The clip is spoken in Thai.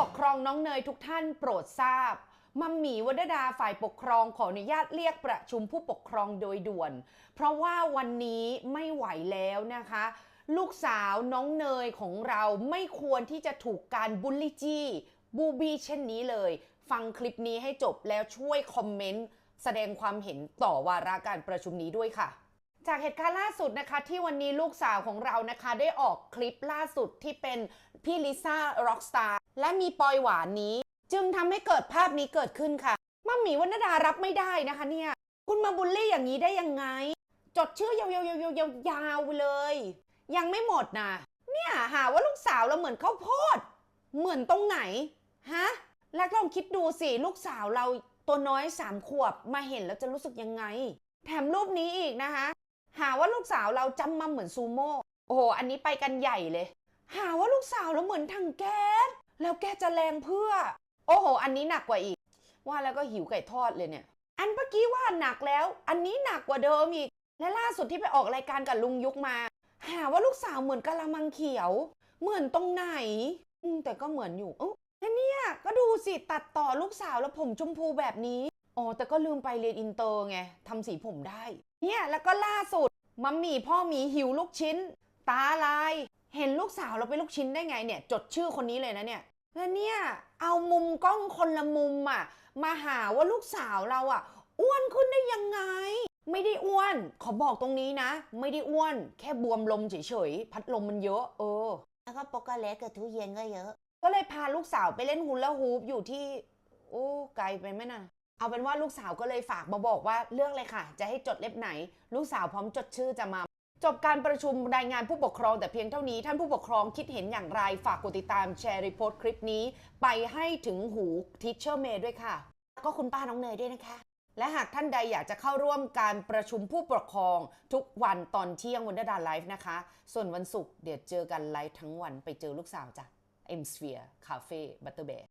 ปกครองน้องเนยทุกท่านโปรดทราบมัมหมีวดดาฝ่ายปกครองขออนุญาตเรียกประชุมผู้ปกครองโดยด่วน เพราะว่าวันนี้ไม่ไหวแล้วนะคะ ลูกสาวน้องเนยของเราไม่ควรที่จะถูกการบูลลี่จี้บูบี้เช่นนี้เลย ฟังคลิปนี้ให้จบแล้วช่วยคอมเมนต์แสดงความเห็นต่อวาระการประชุมนี้ด้วยค่ะจากเหตุการณ์ล่าสุดนะคะที่วันนี้ลูกสาวของเรานะคะได้ออกคลิปล่าสุดที่เป็นพี่ลิซ่าร็อกสตาร์ และมีปอยหวานนี้ จึงทำให้เกิดภาพนี้เกิดขึ้นค่ะมัมหมี่วรรณดารับไม่ได้นะคะเนี่ย คุณมาบูลลี่อย่างนี้ได้ยังไง จดชื่อยาวๆๆๆๆๆเลย ยังไม่หมดนะเนี่ยหาว่าลูกสาวเราเหมือนข้าวโพด เหมือนตรงไหนฮะแล้วลองคิดดูสิลูกสาวเราตัวน้อยสามขวบมาเห็นแล้วจะรู้สึกยังไง แถมรูปนี้อีกนะคะ หาว่าลูกสาวเราจำมาเหมือนซูโม่โอ้โหอันนี้ไปกันใหญ่เลย หาว่าลูกสาวเราเหมือนถังแก๊ แล้วแกจะแรงเพื่อ โอ้โห อันนี้หนักกว่าอีก ว่าแล้วก็หิวไก่ทอดเลยเนี่ย อันเมื่อกี้ว่าหนักแล้ว อันนี้หนักกว่าเดิมอีก และล่าสุดที่ไปออกรายการกับลุงยุกมา หาว่าลูกสาวเหมือนกะละมังเขียว เหมือนตรงไหน อืมแต่ก็เหมือนอยู่เออแล้วเนี่ยก็ดูสิตัดต่อลูกสาวแล้วผมชมพูแบบนี้อ๋อแต่ก็ลืมไปเรียนอินเตอร์ไงทำสีผมได้ เนี่ยแล้วก็ล่าสุดมัมมี่พ่อหมีหิวลูกชิ้น ตาลาย เห็นลูกสาวเราเป็นลูกชิ้นได้ไงเนี่ย จดชื่อคนนี้เลยนะเนี่ยแล้วเนี่ยเอามุมกล้องคนละมุมอะมาหาว่าลูกสาวเราอะ อ้วนขึ้นได้ยังไง ไม่ได้อ้วน ขอบอกตรงนี้นะ ไม่ได้อ้วน แค่บวมลมเฉยๆพัดลมมันเยอะ เออ แล้วก็โปกโกแลตกับทุเรียนก็เยอะ ก็เลยพาลูกสาวไปเล่นฮูลาฮูปอยู่ที่ โอ้ไกลไปไหมนะเอาเป็นว่าลูกสาวก็เลยฝากมาบอกว่าเลือกเลยค่ะ จะให้จดเล่มไหน ลูกสาวพร้อมจดชื่อจะมา จบการประชุมรายงานผู้ปกครองแต่เพียงเท่านี้ ท่านผู้ปกครองคิดเห็นอย่างไร ฝากกดติดตามแชร์รีโพสต์คลิปนี้ ไปให้ถึงหูทิชเชอร์เมย์ด้วยค่ะ ก็คุณป้าน้องเนยด้วยนะคะ และหากท่านใดอยากจะเข้าร่วมการประชุมผู้ปกครองทุกวันตอนเที่ยงวันเดอร์ดาไลฟ์นะคะ ส่วนวันศุกร์เดี๋ยวเจอกันไลฟ์ทั้งวันไปเจอลูกสาวจ้ะ M Sphere Cafe Butterbear